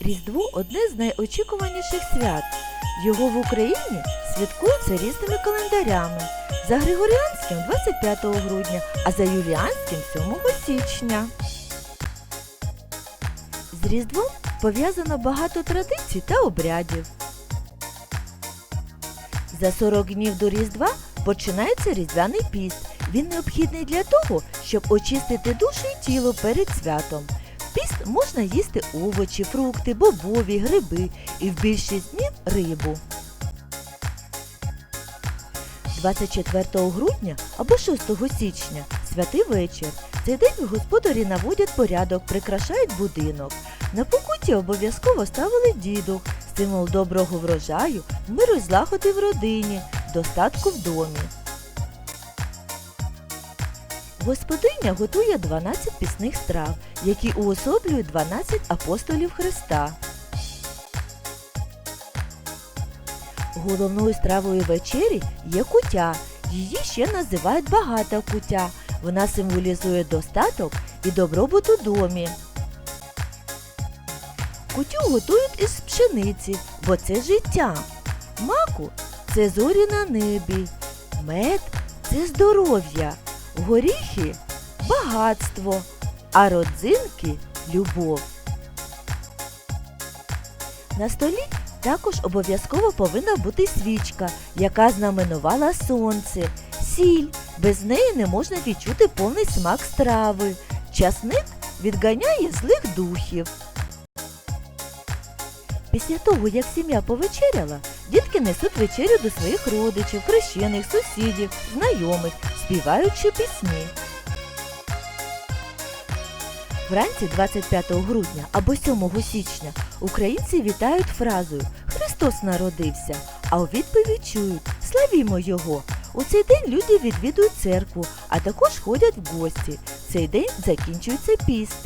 Різдво одне з найочікуваніших свят. Його в Україні святкуються різними календарями. За Григоріанським 25 грудня, а за Юліанським 7 січня. З Різдвом пов'язано багато традицій та обрядів. За 40 днів до Різдва починається Різдвяний піст. Він необхідний для того, щоб очистити душу і тіло перед святом. Можна їсти овочі, фрукти, бобові, гриби і в більшість днів рибу. 24 грудня або 6 січня святий вечір. Цей день господарі наводять порядок, прикрашають будинок. На покуті обов'язково ставили дідух, символ доброго врожаю, миру й злагоди в родині, достатку в домі. Господиня готує 12 пісних страв, які уособлюють 12 апостолів Христа. Головною стравою вечері є кутя. Її ще називають багата кутя. Вона символізує достаток і добробут у домі. Кутю готують із пшениці, бо це життя. Маку це зорі на небі. Мед це здоров'я. Горіхи багатство, а родзинки любов. На столі також обов'язково повинна бути свічка, яка знаменувала сонце, сіль. Без неї не можна відчути повний смак страви. Часник відганяє злих духів. Після того, як сім'я повечеряла, дітки несуть вечерю до своїх родичів, хрещених, сусідів, знайомих, співаючи пісні. Вранці 25 грудня або 7 січня українці вітають фразою Христос народився, а у відповідь чують Славімо Його! У цей день люди відвідують церкву, а також ходять в гості. Цей день закінчується піст.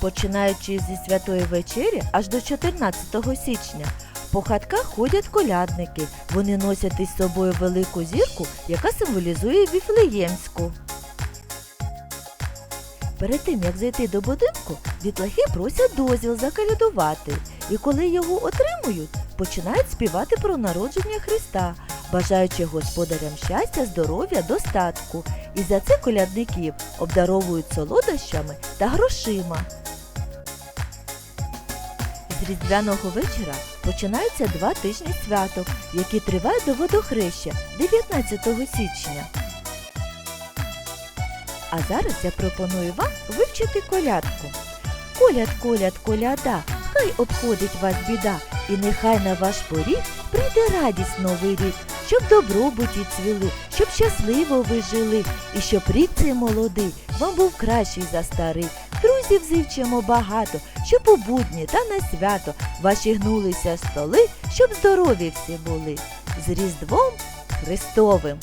Починаючи зі святої вечері аж до 14 січня, по хатках ходять колядники. Вони носять із собою велику зірку, яка символізує Віфлеємську. Перед тим, як зайти до будинку, дітлахи просять дозвіл закалядувати, і коли його отримують, починають співати про народження Христа, бажаючи господарям щастя, здоров'я, достатку. І за це колядників обдаровують солодощами та грошима. З різдвяного вечора починаються два тижні святок, які тривають до водохреща 19 січня. А зараз я пропоную вам вивчити колядку. Коляд, коляд, коляда, хай обходить вас біда, і нехай на ваш поріг прийде радість новий рік, щоб добробуті цвіли, щоб щасливо ви жили, і щоб рік цей молодий вам був кращий за старий. Друзів зивчимо багато, щоб у будні та на свято ваші гнулися столи, щоб здорові всі були. З Різдвом Христовим!